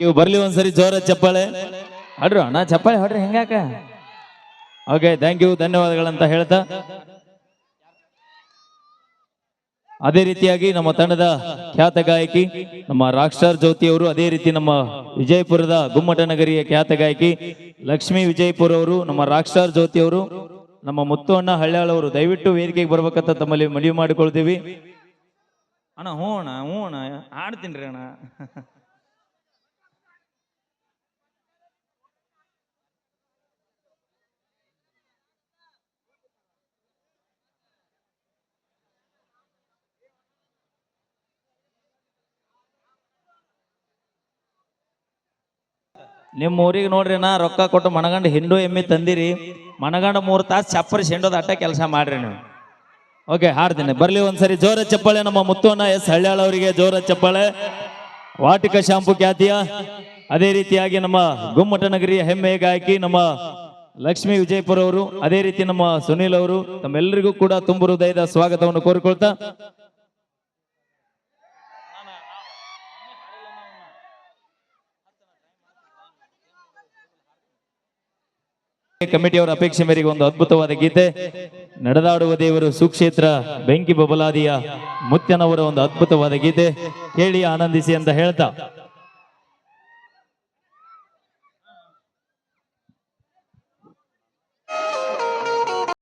ನೀವು ಬರ್ಲಿ ಒಂದ್ಸರಿ ಜೋರ ಚಪ್ಪಾಳೆ. ಹಾಡ್ರು ಅಣ್ಣ ಚಪ್ಪಾಳೆ ಹಾಡ್ರಿ ಹೆಂಗಾಕ ಓಕೆ ಥ್ಯಾಂಕ್ ಯು ಧನ್ಯವಾದಗಳಂತ ಹೇಳ್ತಾ. ಅದೇ ರೀತಿಯಾಗಿ ನಮ್ಮ ತಂಡದ ಖ್ಯಾತ ಗಾಯಕಿ ನಮ್ಮ ರಾಕ್ಸ್ಟಾರ್ ಜ್ಯೋತಿ ಅವರು ಅದೇ ರೀತಿ ನಮ್ಮ ವಿಜಯಪುರದ ಗುಮ್ಮಟ ನಗರಿಯ ಖ್ಯಾತ ಗಾಯಕಿ ಲಕ್ಷ್ಮೀ ವಿಜಯಪುರ ಅವರು ನಮ್ಮ ರಾಕ್ಸ್ಟಾರ್ ಜ್ಯೋತಿ ಅವರು ನಮ್ಮ ಮುತ್ತು ಅಣ್ಣ ಹಳ್ಳಾಳ ಅವರು ದಯವಿಟ್ಟು ವೇದಿಕೆಗೆ ಬರ್ಬೇಕಂತ ತಮ್ಮಲ್ಲಿ ಮನವಿ ಮಾಡಿಕೊಳ್ತೀವಿ. ಅಣ್ಣ ಹ್ಞೂ ಅಣ್ಣ ಹ್ಞೂ ಅಣ್ಣ ಆಡ್ತೀನಿ ರೀ ಅಣ್ಣ. ನಿಮ್ಮ ಊರಿಗೆ ನೋಡ್ರಿ ನಾ ರೊಕ್ಕ ಕೊಟ್ಟು ಮನಗಂಡ ಹಿಂಡು ಎಮ್ಮಿ ತಂದಿರಿ, ಮನಗಂಡ ಮೂರು ತಾಸು ಚಪ್ಪರಿ ಸೆಂಡೋದು ಅಟ್ಟ ಕೆಲಸ ಮಾಡ್ರಿ ನೀವು. ಓಕೆ, ಹಾಡ್ತೀನಿ. ಬರ್ಲಿ ಒಂದ್ಸರಿ. ಜೋರ ಚಪ್ಪಾಳೆ ನಮ್ಮ ಮುತ್ತುವನ್ನ ಎಸ್ ಹಳ್ಯಾಳ್ ಅವರಿಗೆ, ಜೋರ ಚಪ್ಪಾಳೆ. ವಾಟಿಕ ಶಾಂಪು ಖ್ಯಾತಿಯ. ಅದೇ ರೀತಿಯಾಗಿ ನಮ್ಮ ಗುಮ್ಮಟ ನಗರಿಯ ಹೆಮ್ಮೆ ಗಾಯಕಿ ನಮ್ಮ ಲಕ್ಷ್ಮಿ ವಿಜಯಪುರ ಅವರು, ಅದೇ ರೀತಿ ನಮ್ಮ ಸುನೀಲ್ ಅವರು ತಮ್ಮೆಲ್ಲರಿಗೂ ಕೂಡ ತುಂಬ ಹೃದಯದ ಸ್ವಾಗತವನ್ನು ಕೋರಿಕೊಳ್ತಾ ಕಮಿಟಿಯವರ ಅಪೇಕ್ಷೆ ಮೇರೆಗೆ ಒಂದು ಅದ್ಭುತವಾದ ಗೀತೆ. ನಡೆದಾಡುವ ದೇವರು ಸುಕ್ಷೇತ್ರ, ಬೆಂಕಿ ಬಬಲಾದಿಯ ಮುತ್ಯನವರ ಒಂದು ಅದ್ಭುತವಾದ ಗೀತೆ. ಕೇಳಿ ಆನಂದಿಸಿ ಅಂತ ಹೇಳ್ತಾ.